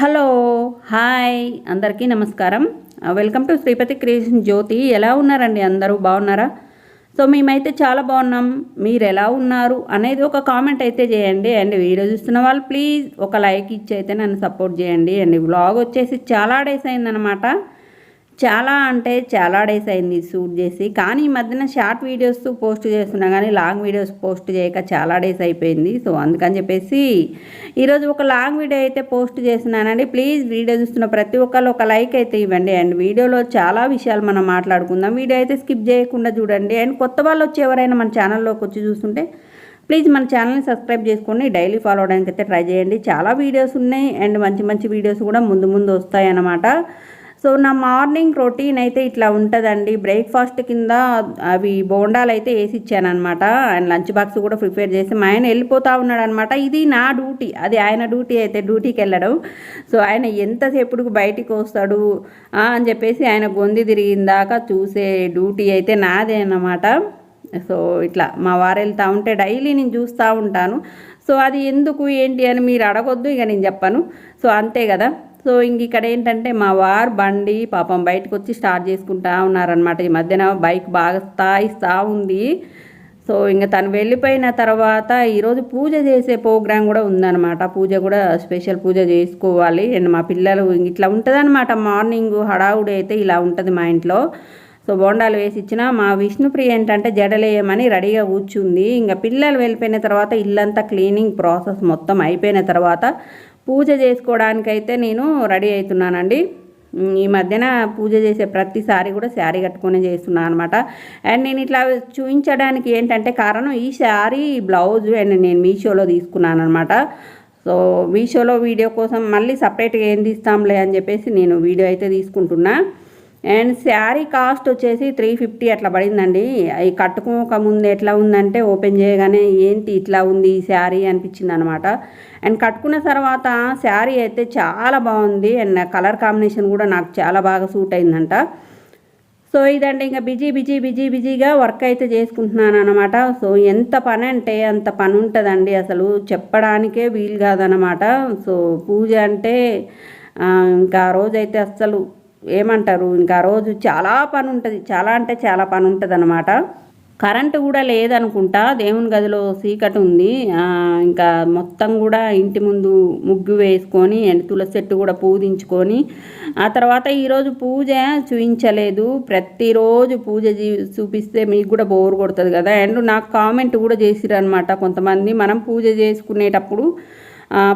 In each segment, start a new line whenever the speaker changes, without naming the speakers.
Hello hi అందరికీ నమస్కారం. Welcome to Sripathi creation Jyothi. ఎలా ఉన్నారండి అందరూ? బాగున్నారా? సో మేమైతే చాలా బాగున్నాం. మీరు ఎలా ఉన్నారు? అనేది ఒక కామెంట్ అయితే చేయండి. అండ్ వీడియో చూస్తున్న వాళ్ళు ప్లీజ్ ఒక లైక్ ఇచ్చి అయితే నన్ను సపోర్ట్ చేయండి. అండ్ వ్లాగ్ వచ్చేసి చాలా డేస్ అయిందనమాట చాలా అంటే చాలా డేస్ అయింది షూట్ చేసి. కానీ ఈ మధ్యన షార్ట్ వీడియోస్ పోస్ట్ చేస్తున్నా కానీ లాంగ్ వీడియోస్ పోస్ట్ చేయక చాలా డేస్ అయిపోయింది. సో అందుకని చెప్పేసి ఈరోజు ఒక లాంగ్ వీడియో అయితే పోస్ట్ చేస్తున్నానండి. ప్లీజ్ వీడియో చూస్తున్న ప్రతి ఒక్కరు ఒక లైక్ అయితే ఇవ్వండి. అండ్ వీడియోలో చాలా విషయాలు మనం మాట్లాడుకుందాం. వీడియో అయితే స్కిప్ చేయకుండా చూడండి. అండ్ కొత్త వాళ్ళు వచ్చి ఎవరైనా మన ఛానల్లోకి వచ్చి చూస్తుంటే ప్లీజ్ మన ఛానల్ని సబ్స్క్రైబ్ చేసుకొని డైలీ ఫాలో అవడానికి అయితే ట్రై చేయండి. చాలా వీడియోస్ ఉన్నాయి. అండ్ మంచి మంచి వీడియోస్ కూడా ముందు ముందు వస్తాయి అన్నమాట సో నా మార్నింగ్ రొటీన్ అయితే ఇట్లా ఉంటుందండి. బ్రేక్ఫాస్ట్ కింద అవి బోండాలు అయితే వేసి ఇచ్చానమాట ఆయన లంచ్ బాక్స్ కూడా ప్రిపేర్ చేసి మా ఆయన వెళ్ళిపోతూ ఉన్నాడు అనమాట ఇది నా డ్యూటీ. అది ఆయన డ్యూటీ అయితే డ్యూటీకి వెళ్ళడం. సో ఆయన ఎంతసేపుడుకు బయటికి వస్తాడు? అని చెప్పేసి ఆయన గొంది తిరిగిందాక చూసే డ్యూటీ అయితే నాదే అన్నమాట. సో ఇట్లా మా వారు వెళ్తూ ఉంటే డైలీ నేను చూస్తూ ఉంటాను. సో అది ఎందుకు ఏంటి అని మీరు అడగొద్దు ఇక నేను చెప్పను. సో అంతే కదా. సో ఇంక ఇక్కడ ఏంటంటే మా వారు బండి పాపం బయటకు వచ్చి స్టార్ట్ చేసుకుంటా ఉన్నారనమాట ఈ మధ్యన బైక్ బాగా స్థాయిస్తూ ఉంది. సో ఇంకా తను వెళ్ళిపోయిన తర్వాత ఈరోజు పూజ చేసే ప్రోగ్రాం కూడా ఉందన్నమాట. పూజ కూడా స్పెషల్ పూజ చేసుకోవాలి. అండ్ మా పిల్లలు ఇట్లా ఉంటుందన్నమాట. మార్నింగ్ హడావుడి అయితే ఇలా ఉంటుంది మా ఇంట్లో. సో బోండాలు వేసి ఇచ్చిన మా విష్ణుప్రియ ఏంటంటే జడలేయమని రెడీగా కూర్చుంది. ఇంకా పిల్లలు వెళ్ళిపోయిన తర్వాత ఇల్లంతా క్లీనింగ్ ప్రాసెస్ మొత్తం అయిపోయిన తర్వాత పూజ చేసుకోవడానికైతే నేను రెడీ అవుతున్నానండి. ఈ మధ్యన పూజ చేసే ప్రతిసారి కూడా శారీ కట్టుకొని చేస్తున్నాను అనమాట. అండ్ నేను ఇట్లా చూపించడానికి ఏంటంటే కారణం ఈ శారీ బ్లౌజ్ అండ్ నేను మీషోలో తీసుకున్నాను అనమాట. సో మీషోలో వీడియో కోసం మళ్ళీ సపరేట్గా ఏం తీస్తాంలే అని చెప్పేసి నేను వీడియో అయితే తీసుకుంటున్నా. అండ్ శారీ కాస్ట్ వచ్చేసి త్రీ ఫిఫ్టీ అట్లా పడిందండి. అవి కట్టుకోక ముందు ఎట్లా ఉందంటే ఓపెన్ చేయగానే ఏంటి ఇట్లా ఉంది ఈ శారీ అనిపించింది అనమాట అండ్ కట్టుకున్న తర్వాత శారీ అయితే చాలా బాగుంది. అండ్ కలర్ కాంబినేషన్ కూడా నాకు చాలా బాగా సూట్ అయిందంట. సో ఇదండి ఇంకా బిజీ బిజీ బిజీ బిజీగా వర్క్ అయితే చేసుకుంటున్నాను అనమాట సో ఎంత పని అంటే అంత పని ఉంటుందండి అసలు. చెప్పడానికే వీలు కాదనమాట. సో పూజ అంటే ఇంకా రోజైతే అస్సలు ఏమంటారు? ఇంకా రోజు చాలా పని ఉంటుంది చాలా అంటే చాలా పని ఉంటుంది అనమాట కరెంటు కూడా లేదనుకుంటా. దేవుని గదిలో చీకటి ఉంది. ఇంకా మొత్తం కూడా ఇంటి ముందు ముగ్గు వేసుకొని అండ్ తులసి చెట్టు కూడా పూజించుకొని ఆ తర్వాత ఈరోజు పూజ చూపించలేదు ప్రతిరోజు పూజ చూపిస్తే మీకు కూడా బోర్ కొడుతుంది కదా. అండ్ నాకు కామెంట్ కూడా చేసిరనమాట కొంతమంది. మనం పూజ చేసుకునేటప్పుడు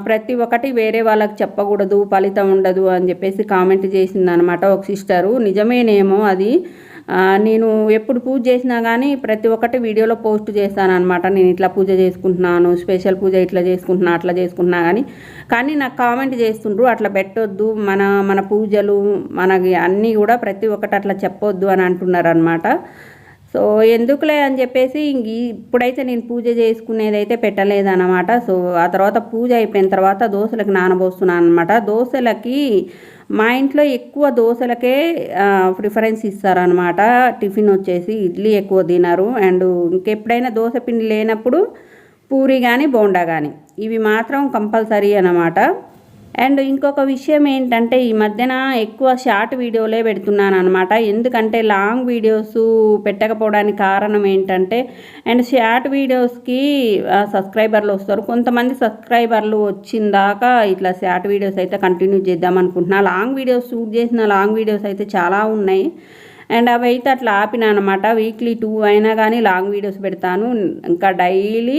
ప్రతి ఒక్కటి వేరే వాళ్ళకి చెప్పకూడదు ఫలితం ఉండదు అని చెప్పేసి కామెంట్ చేసింది అనమాట ఒక సిస్టరు. నిజమేనేమో అది. నేను ఎప్పుడు పూజ చేసినా కానీ ప్రతి ఒక్కటి వీడియోలో పోస్ట్ చేస్తాను అనమాట నేను ఇట్లా పూజ చేసుకుంటున్నాను స్పెషల్ పూజ ఇట్లా చేసుకుంటున్నా అట్లా చేసుకుంటున్నా కానీ కానీ నాకు కామెంట్ చేస్తుండ్రు అట్లా పెట్టొద్దు మన మన పూజలు మనకి అన్నీ కూడా ప్రతి ఒక్కటి అట్లా చెప్పొద్దు అని అంటున్నారు అనమాట సో ఎందుకులే అని చెప్పేసి ఇంక ఇప్పుడైతే నేను పూజ చేసుకునేది అయితే పెట్టలేదన్నమాట. సో ఆ తర్వాత పూజ అయిపోయిన తర్వాత దోశలకు నానబోస్తున్నాను అనమాట దోశలకి మా ఇంట్లో ఎక్కువ దోశలకే ప్రిఫరెన్స్ ఇస్తారనమాట టిఫిన్ వచ్చేసి ఇడ్లీ ఎక్కువ తినరు. అండ్ ఇంకెప్పుడైనా దోశ పిండి లేనప్పుడు పూరి కానీ బోండా కానీ ఇవి మాత్రం కంపల్సరీ అనమాట అండ్ ఇంకొక విషయం ఏంటంటే ఈ మధ్యన ఎక్కువ షార్ట్ వీడియోలే పెడుతున్నాను అనమాట ఎందుకంటే లాంగ్ వీడియోస్ పెట్టకపోవడానికి కారణం ఏంటంటే అండ్ షార్ట్ వీడియోస్కి సబ్స్క్రైబర్లు వస్తారు. కొంతమంది సబ్స్క్రైబర్లు వచ్చిందాక ఇట్లా షార్ట్ వీడియోస్ అయితే కంటిన్యూ చేద్దాం అనుకుంటున్నా. లాంగ్ వీడియోస్ షూట్ చేసిన లాంగ్ వీడియోస్ అయితే చాలా ఉన్నాయి. అండ్ అవి అయితే అట్లా ఆపిన అనమాట వీక్లీ టూ అయినా కానీ లాంగ్ వీడియోస్ పెడతాను. ఇంకా డైలీ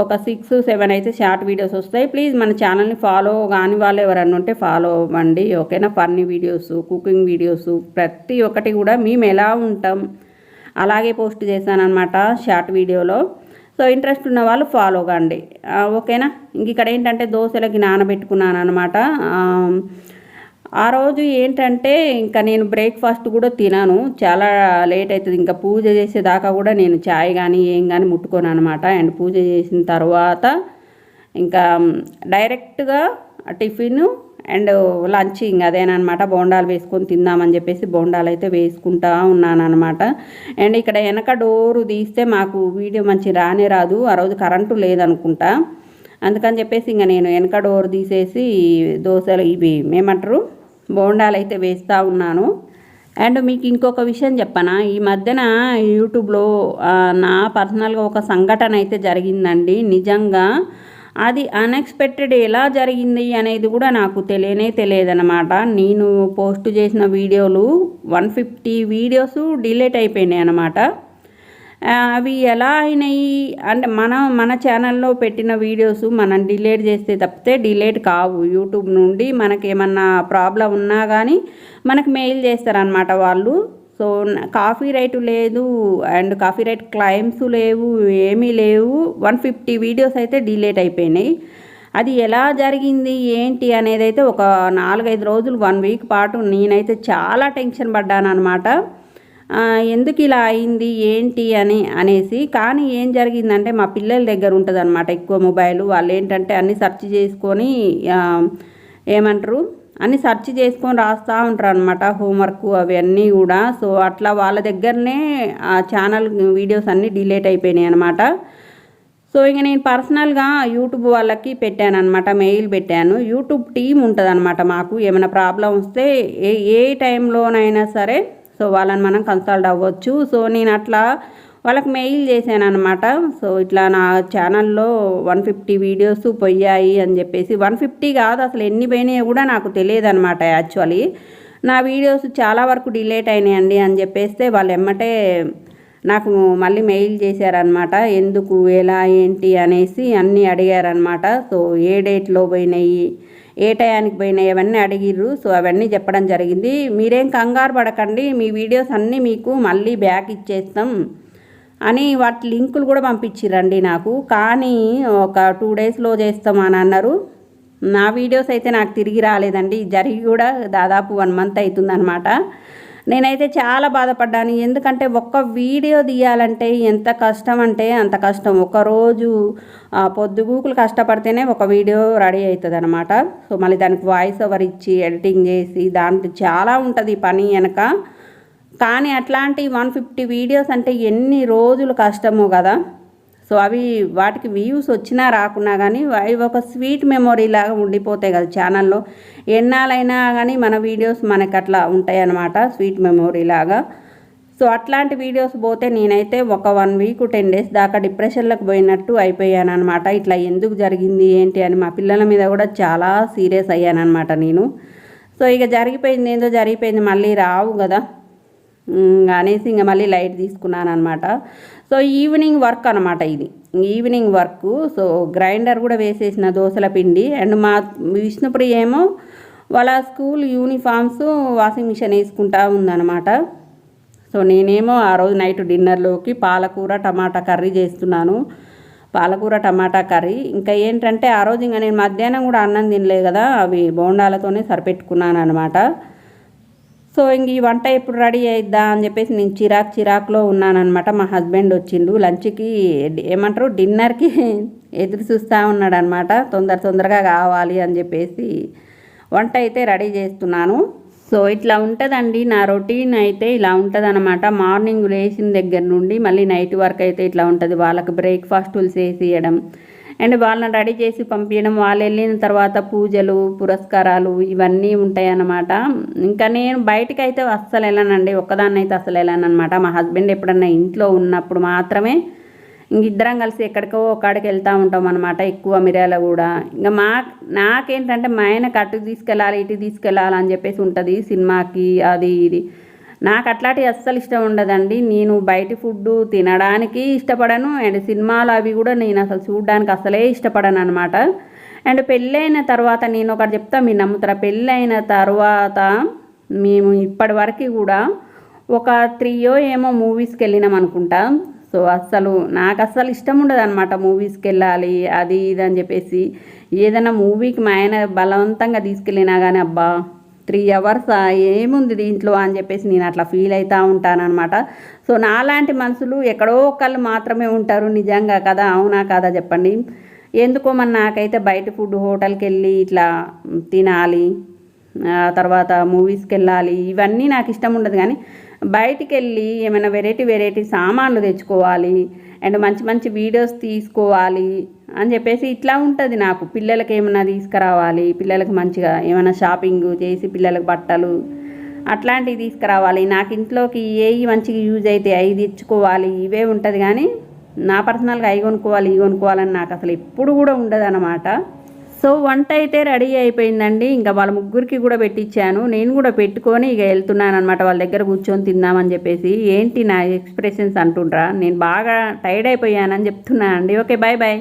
ఒక సిక్స్ సెవెన్ అయితే షార్ట్ వీడియోస్ వస్తాయి. ప్లీజ్ మన ఛానల్ని ఫాలో కాని వాళ్ళు ఎవరన్నా ఉంటే ఫాలో అవ్వండి. ఓకేనా? ఫన్నీ వీడియోస్ కుకింగ్ వీడియోస్ ప్రతి ఒక్కటి కూడా మేము ఎలా ఉంటాం అలాగే పోస్ట్ చేశానమాట షార్ట్ వీడియోలో సో ఇంట్రెస్ట్ ఉన్న వాళ్ళు ఫాలో కండి. Ah, ఓకేనా? ఇంక ఇక్కడ ఏంటంటే దోశలకి నానబెట్టుకున్నాను అనమాట ఆ రోజు ఏంటంటే ఇంకా నేను బ్రేక్ఫాస్ట్ కూడా తినాను. చాలా లేట్ అవుతుంది ఇంకా పూజ చేసేదాకా కూడా నేను చాయ్ కానీ ఏం కానీ ముట్టుకోను అనమాట అండ్ పూజ చేసిన తర్వాత ఇంకా డైరెక్ట్గా టిఫిన్ అండ్ లంచ్ ఇంకా అదేనమాట బోండాలు వేసుకొని తిందామని చెప్పేసి బోండాలు అయితే వేసుకుంటా ఉన్నానమాట అండ్ ఇక్కడ వెనక డోరు తీస్తే మాకు వీడియో మంచి రానే రాదు. ఆ రోజు కరెంటు లేదనుకుంటా. అందుకని చెప్పేసి ఇంకా నేను వెనక డోర్ తీసేసి దోశలు ఇవి ఏమంటారు? బోండాలు అయితే వేస్తూ ఉన్నాను. అండ్ మీకు ఇంకొక విషయం చెప్పనా ఈ మధ్యన యూట్యూబ్లో నా పర్సనల్గా ఒక సంఘటన అయితే జరిగిందండి. నిజంగా అది అన్ఎక్స్పెక్టెడ్ ఎలా జరిగింది అనేది కూడా నాకు తెలియనే తెలియదన్నమాట. నేను పోస్ట్ చేసిన వీడియోలు వన్ ఫిఫ్టీ వీడియోస్ డిలీట్ అయిపోయినాయి అన్నమాట అవి ఎలా అయినాయి? అంటే మనం మన ఛానల్లో పెట్టిన వీడియోస్ మనం డిలేట్ చేస్తే తప్పితే డిలేట్ కావు. యూట్యూబ్ నుండి మనకి ఏమన్నా ప్రాబ్లం ఉన్నా కానీ మనకు మెయిల్ చేస్తారనమాట వాళ్ళు. సో కాఫీ రైట్ లేదు అండ్ కాఫీ రైట్ క్లైమ్స్ లేవు ఏమీ లేవు. వన్ ఫిఫ్టీ వీడియోస్ అయితే డిలేట్ అయిపోయినాయి. అది ఎలా జరిగింది? ఏంటి? అనేది అయితే ఒక నాలుగైదు రోజులు వన్ వీక్ పాటు నేనైతే చాలా టెన్షన్ పడ్డాను అనమాట ఎందుకు ఇలా అయింది? ఏంటి అని అనేసి. కానీ ఏం జరిగిందంటే మా పిల్లల దగ్గర ఉంటుంది అనమాట ఎక్కువ మొబైల్. వాళ్ళు ఏంటంటే అన్ని సెర్చ్ చేసుకొని ఏమంటారు? అన్ని సెర్చ్ చేసుకొని రాస్తూ ఉంటారు అనమాట హోంవర్క్ అవన్నీ కూడా. సో అట్లా వాళ్ళ దగ్గరనే ఆ ఛానల్ వీడియోస్ అన్నీ డిలేట్ అయిపోయినాయి అనమాట సో ఇంక నేను పర్సనల్గా యూట్యూబ్ వాళ్ళకి పెట్టాను అనమాట మెయిల్ పెట్టాను. యూట్యూబ్ టీం ఉంటుంది అనమాట మాకు. ఏమైనా ప్రాబ్లం వస్తే ఏ ఏ టైంలోనైనా సరే సో వాళ్ళని మనం కన్సల్ట్ అవ్వచ్చు. సో నేను అట్లా వాళ్ళకి మెయిల్ చేశాను అనమాట సో ఇట్లా నా ఛానల్లో వన్ ఫిఫ్టీ వీడియోస్ పోయాయి అని చెప్పేసి. వన్ ఫిఫ్టీ కాదు అసలు ఎన్ని పోయినాయో కూడా నాకు తెలియదు అనమాట యాక్చువల్లీ. నా వీడియోస్ చాలా వరకు డిలేట్ అయినాయండి అని చెప్పేస్తే వాళ్ళు ఎమ్మటే నాకు మళ్ళీ మెయిల్ చేశారనమాట ఎందుకు ఎలా ఏంటి అనేసి అన్నీ అడిగారనమాట సో ఏ డేట్లో పోయినాయి ఏ టయానికి పోయినాయి అవన్నీ అడిగిర్రు. సో అవన్నీ చెప్పడం జరిగింది. మీరేం కంగారు పడకండి. మీ వీడియోస్ అన్నీ మీకు మళ్ళీ బ్యాక్ ఇచ్చేస్తాం అని వాటి లింకులు కూడా పంపించిరండి నాకు. కానీ ఒక టూ డేస్లో చేస్తామని అన్నారు. నా వీడియోస్ అయితే నాకు తిరిగి రాలేదండి. జరిగి కూడా దాదాపు వన్ మంత్ అవుతుందన్నమాట. నేనైతే చాలా బాధపడ్డాను. ఎందుకంటే ఒక్క వీడియో తీయాలంటే ఎంత కష్టం అంటే అంత కష్టం. ఒకరోజు పొద్దుగూకులు కష్టపడితేనే ఒక వీడియో రెడీ అవుతుంది అనమాట సో మళ్ళీ దానికి వాయిస్ ఓవర్ ఇచ్చి ఎడిటింగ్ చేసి దాంట్లో చాలా ఉంటుంది పని వెనక. కానీ అట్లాంటి వన్ ఫిఫ్టీ వీడియోస్ అంటే ఎన్ని రోజులు కష్టమో కదా. సో అవి వాటికి వ్యూస్ వచ్చినా రాకున్నా కానీ అవి ఒక స్వీట్ మెమొరీ లాగా ఉండిపోతాయి కదా ఛానల్లో ఎన్నాళ్ళైనా కానీ మన వీడియోస్ మనకి అట్లా ఉంటాయి అన్నమాట స్వీట్ మెమొరీ లాగా. సో అట్లాంటి వీడియోస్ పోతే నేనైతే ఒక వన్ వీక్ టెన్ డేస్ దాకా డిప్రెషన్లకు పోయినట్టు అయిపోయాను అనమాట ఇట్లా ఎందుకు జరిగింది ఏంటి అని మా పిల్లల మీద కూడా చాలా సీరియస్ అయ్యాను అనమాట నేను. సో ఇక జరిగిపోయింది ఏందో జరిగిపోయింది మళ్ళీ రావు కదా. అనేసి ఇంకా మళ్ళీ లైట్ తీసుకున్నాను అనమాట సో ఈవినింగ్ వర్క్ అనమాట ఇది. Evening work. సో గ్రైండర్ కూడా వేసేసిన దోశల పిండి అండ్ మా విష్ణుప్రియ ఏమో వాళ్ళ స్కూల్ యూనిఫామ్స్ వాషింగ్ మిషన్ వేసుకుంటా ఉందన్నమాట. సో నేనేమో ఆ రోజు నైట్ డిన్నర్లోకి పాలకూర టమాటా కర్రీ చేస్తున్నాను. పాలకూర టమాటా కర్రీ. ఇంకా ఏంటంటే ఆ రోజు ఇంకా నేను మధ్యాహ్నం కూడా అన్నం తినలేదు కదా అవి బోండాలతోనే సరిపెట్టుకున్నాను అనమాట సో ఇంక ఈ వంట ఎప్పుడు రెడీ అయిద్దా అని చెప్పేసి నేను చిరాక్ చిరాక్లో ఉన్నానన్నమాట. మా హస్బెండ్ వచ్చిండు లంచ్కి ఏమంటారు? డిన్నర్కి ఎదురు చూస్తూ ఉన్నాడనమాట తొందర తొందరగా కావాలి అని చెప్పేసి వంట అయితే రెడీ చేస్తున్నాను. సో ఇట్లా ఉంటుందండి నా రొటీన్ అయితే ఇలా ఉంటుందన్నమాట. మార్నింగ్ లేచిన దగ్గర నుండి మళ్ళీ నైట్ వరకు అయితే ఇట్లా ఉంటుంది. వాళ్ళకి బ్రేక్ఫాస్టులు చేసి ఇవ్వడం అండ్ వాళ్ళని రెడీ చేసి పంపించడం వాళ్ళు వెళ్ళిన తర్వాత పూజలు పురస్కారాలు ఇవన్నీ ఉంటాయి అన్నమాట ఇంకా నేను బయటికి అయితే అస్సలు వెళ్ళానండి. ఒక్కదాన్ని అయితే అసలు వెళ్ళానమాట అనమాట మా హస్బెండ్ ఎప్పుడన్నా ఇంట్లో ఉన్నప్పుడు మాత్రమే ఇంక ఇద్దరం కలిసి ఎక్కడికో ఒక్కడికి వెళ్తూ ఉంటాం అనమాట ఎక్కువ మిర్యాల కూడా ఇంకా మా నాకేంటంటే మా ఆయన అటు తీసుకెళ్ళాలి ఇటు తీసుకెళ్ళాలి అని చెప్పేసి ఉంటుంది సినిమాకి అది ఇది. నాకు అట్లాంటివి అస్సలు ఇష్టం ఉండదండి. నేను బయట ఫుడ్ తినడానికి ఇష్టపడను. అండ్ సినిమాలు అవి కూడా నేను అసలు చూడడానికి అసలే ఇష్టపడను అనమాట అండ్ పెళ్ళైన తర్వాత నేను ఒకటి చెప్తా మీరు నమ్ముతారా? పెళ్ళైన తర్వాత మేము ఇప్పటి వరకు కూడా ఒక త్రీయో ఏమో మూవీస్కి వెళ్ళినాం అనుకుంటా. సో అస్సలు నాకు అస్సలు ఇష్టం ఉండదు అనమాట మూవీస్కి వెళ్ళాలి అది ఇది అని చెప్పేసి. ఏదైనా మూవీకి మా ఆయన బలవంతంగా తీసుకెళ్ళినా కానీ అబ్బా త్రీ అవర్స్ ఏముంది దీంట్లో అని చెప్పేసి నేను అట్లా ఫీల్ అవుతూ ఉంటానన్నమాట. సో నాలాంటి మనుషులు ఎక్కడో ఒకళ్ళు మాత్రమే ఉంటారు నిజంగా కదా అవునా కదా చెప్పండి. ఎందుకో మరి నాకైతే బయట ఫుడ్ హోటల్కి వెళ్ళి ఇట్లా తినాలి ఆ తర్వాత మూవీస్కి వెళ్ళాలి ఇవన్నీ నాకు ఇష్టం ఉండదు. కానీ బయటికి వెళ్ళి ఏమైనా వెరైటీ వెరైటీ సామాన్లు తెచ్చుకోవాలి అండ్ మంచి మంచి వీడియోస్ తీసుకోవాలి అని చెప్పేసి ఇట్లా ఉంటుంది నాకు. పిల్లలకి ఏమైనా తీసుకురావాలి పిల్లలకి మంచిగా ఏమైనా షాపింగ్ చేసి పిల్లలకు బట్టలు అట్లాంటివి తీసుకురావాలి. నాకు ఇంట్లోకి ఏవి మంచిగా యూజ్ అయితే అవి తెచ్చుకోవాలి ఇవే ఉంటుంది కానీ నా పర్సనల్గా అవి కొనుక్కోవాలి ఇవి కొనుక్కోవాలని నాకు అసలు ఎప్పుడు కూడా ఉండదు సో వంట అయితే రెడీ అయిపోయిందండి. ఇంకా వాళ్ళ ముగ్గురికి కూడా పెట్టించాను నేను కూడా పెట్టుకొని ఇక వెళ్తున్నాను అనమాట వాళ్ళ దగ్గర కూర్చొని తిందామని చెప్పేసి. ఏంటి నా ఎక్స్ప్రెషన్స్ అంటుండ్రా? నేను బాగా టైర్డ్ అయిపోయానని చెప్తున్నాను అండి ఓకే బాయ్ బాయ్